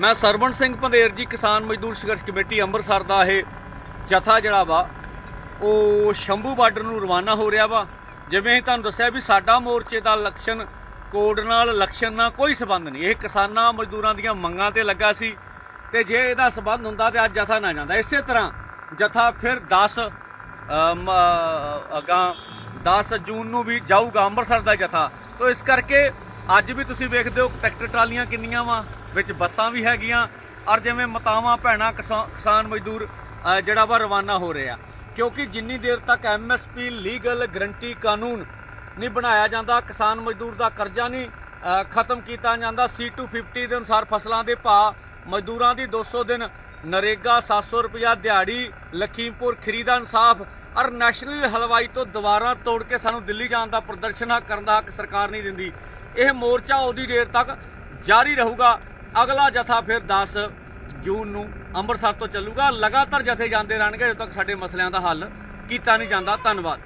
ਮੈਂ ਸਰਵਣ ਸਿੰਘ ਪੰਦੇਰ ਜੀ ਕਿਸਾਨ ਮਜ਼ਦੂਰ ਸੰਘਰਸ਼ ਕਮੇਟੀ ਅੰਮ੍ਰਿਤਸਰ ਦਾ ਇਹ ਜਥਾ ਜਿਹੜਾ ਵਾ ਉਹ ਸ਼ੰਭੂ ਬਾਰਡਰ ਨੂੰ ਰਵਾਨਾ ਹੋ ਰਿਹਾ ਵਾ। ਜਿਵੇਂ ਤੁਹਾਨੂੰ ਦੱਸਿਆ ਵੀ ਸਾਡਾ ਮੋਰਚੇ ਦਾ ਲਕਸ਼ਣ ਕੋਡ ਨਾਲ ਲਕਸ਼ਣ ਨਾਲ ਕੋਈ ਸਬੰਧ ਨਹੀਂ। ਇਹ ਕਿਸਾਨਾਂ ਮਜ਼ਦੂਰਾਂ ਦੀਆਂ ਮੰਗਾਂ ਤੇ ਲੱਗਾ ਸੀ ਤੇ ਜੇ ਇਹਦਾ ਸਬੰਧ ਹੁੰਦਾ ਤੇ ਅੱਜ ਜਥਾ ਨਾ ਜਾਂਦਾ। ਇਸੇ ਤਰ੍ਹਾਂ ਜਥਾ ਫਿਰ 10 ਅਮ, ਅਗਾਂ 10 ਜੂਨ ਨੂੰ ਵੀ ਜਾਊਗਾ ਅੰਮ੍ਰਿਤਸਰ ਦਾ ਜਥਾ। ਤੋਂ ਇਸ ਕਰਕੇ ਅੱਜ ਵੀ ਤੁਸੀਂ ਵੇਖਦੇ ਹੋ ਟਰੈਕਟਰ ਟਰਾਲੀਆਂ ਕਿੰਨੀਆਂ ਵਾ। ਵਿੱਚ ਬੱਸਾਂ ਵੀ ਹੈਗੀਆਂ, ਔਰ ਜਿਵੇਂ ਮਤਾਵਾਂ, ਭੈਣਾਂ ਕਿਸਾ- ਕਿਸਾਨ ਮਜ਼ਦੂਰ ਜਿਹੜਾ ਵਾ ਰਵਾਨਾ ਹੋ ਰਿਹਾ। ਕਿਉਂਕਿ ਜਿੰਨੀ ਦੇਰ ਤੱਕ ਐਮਐਸਪੀ ਲੀਗਲ ਗਰੰਟੀ ਕਾਨੂੰਨ ਨਹੀਂ ਬਣਾਇਆ ਜਾਂਦਾ, ਕਿਸਾਨ ਮਜ਼ਦੂਰ ਦਾ ਕਰਜ਼ਾ ਨਹੀਂ ਖਤਮ ਕੀਤਾ ਜਾਂਦਾ C250 ਦੇ ਅਨੁਸਾਰ ਫਸਲਾਂ ਦੇ ਭਾਅ, ਮਜ਼ਦੂਰਾਂ ਦੀ 200 ਦਿਨ, ਨਰੇਗਾ 700 ਰੁਪਇਆ ਦਿਹਾੜੀ, ਲਖੀਮਪੁਰ ਖਰੀ ਦਾ ਇਨਸਾਫ, ਔਰ ਨੈਸ਼ਨਲ ਹਲਵਾਈ ਤੋਂ ਦੁਬਾਰਾ ਤੋੜ ਕੇ ਸਾਨੂੰ ਦਿੱਲੀ ਜਾਣ ਦਾ ਪ੍ਰਦਰਸ਼ਨ ਕਰਨ ਦਾ ਹੱਕ ਸਰਕਾਰ ਨਹੀਂ ਦਿੰਦੀ। ਇਹ ਮੋਰਚਾ ਉਹਦੀ ਦੇਰ ਤੱਕ ਜਾਰੀ ਰਹੂਗਾ। ਅਗਲਾ ਜਥਾ ਫਿਰ 10 ਜੂਨ ਨੂੰ ਅੰਮ੍ਰਿਤਸਰ ਤੋਂ ਚੱਲੂਗਾ। ਲਗਾਤਾਰ ਜਥੇ ਜਾਂਦੇ ਰਹਿਣਗੇ, ਜਦੋਂ ਤੱਕ ਸਾਡੇ ਮਸਲਿਆਂ ਦਾ ਹੱਲ ਕੀਤਾ ਨਹੀਂ ਜਾਂਦਾ। ਧੰਨਵਾਦ।